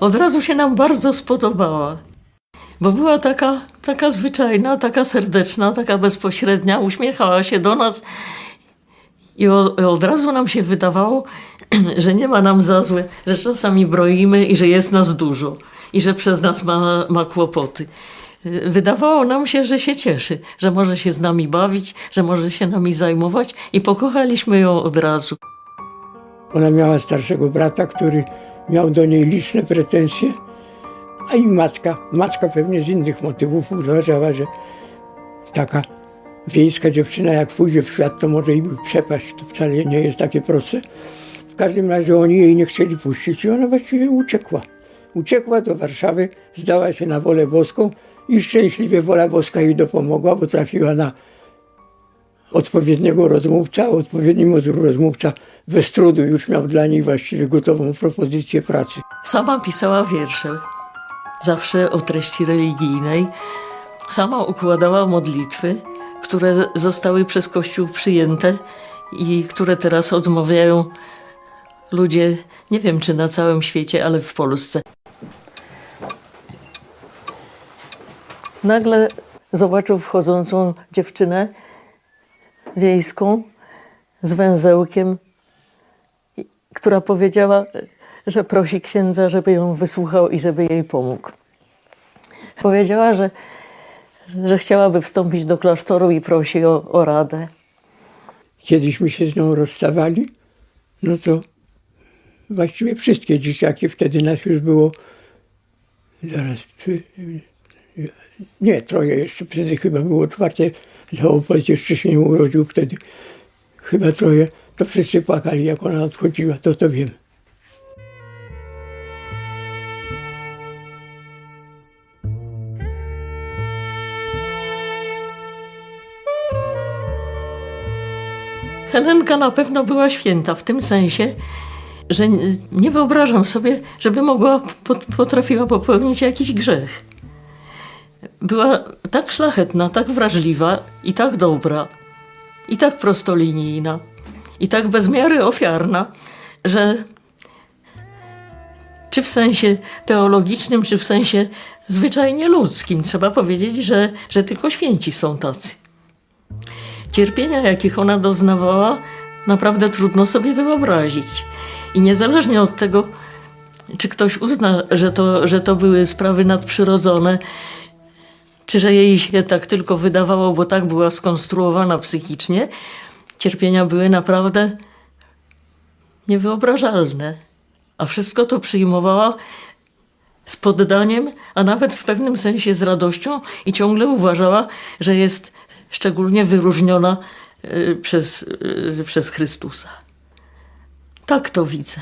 od razu się nam bardzo spodobała. Bo była taka, taka zwyczajna, taka serdeczna, taka bezpośrednia, uśmiechała się do nas i od, razu nam się wydawało, że nie ma nam za złe, że czasami broimy i że jest nas dużo i że przez nas ma, ma kłopoty. Wydawało nam się, że się cieszy, że może się z nami bawić, że może się nami zajmować i pokochaliśmy ją od razu. Ona miała starszego brata, który miał do niej liczne pretensje, a i matka, matka pewnie z innych motywów uważała, że taka wiejska dziewczyna jak pójdzie w świat, to może i przepaść, to wcale nie jest takie proste. W każdym razie oni jej nie chcieli puścić i ona właściwie uciekła. Uciekła do Warszawy, zdała się na wolę boską i szczęśliwie wola boska jej dopomogła, bo trafiła na odpowiedniego rozmówca, odpowiedni rozmówca bez trudu już miał dla niej właściwie gotową propozycję pracy. Sama pisała wiersze, zawsze o treści religijnej. Sama układała modlitwy, które zostały przez Kościół przyjęte i które teraz odmawiają ludzie, nie wiem czy na całym świecie, ale w Polsce. Nagle zobaczył wchodzącą dziewczynę wiejską z węzełkiem, która powiedziała, że prosi księdza, żeby ją wysłuchał i żeby jej pomógł. Powiedziała, że, że chciałaby wstąpić do klasztoru i prosi o, o radę. Kiedyśmy się z nią rozstawali, no to właściwie wszystkie dzieciaki, wtedy nas już było zaraz, nie, troje jeszcze, wtedy chyba było czwarte, Leopold jeszcze się nie urodził wtedy, chyba troje, to wszyscy płakali, jak ona odchodziła, to to wiem. Helenka na pewno była święta w tym sensie, że nie wyobrażam sobie, żeby mogła, pot- potrafiła popełnić jakiś grzech. Była tak szlachetna, tak wrażliwa i tak dobra, i tak prostolinijna, i tak bez miary ofiarna, że czy w sensie teologicznym, czy w sensie zwyczajnie ludzkim, trzeba powiedzieć, że, że tylko święci są tacy. Cierpienia, jakich ona doznawała, naprawdę trudno sobie wyobrazić. I niezależnie od tego, czy ktoś uzna, że to, że to były sprawy nadprzyrodzone, czy że jej się tak tylko wydawało, bo tak była skonstruowana psychicznie, cierpienia były naprawdę niewyobrażalne. A wszystko to przyjmowała z poddaniem, a nawet w pewnym sensie z radością i ciągle uważała, że jest szczególnie wyróżniona y, przez, y, przez Chrystusa. Tak to widzę.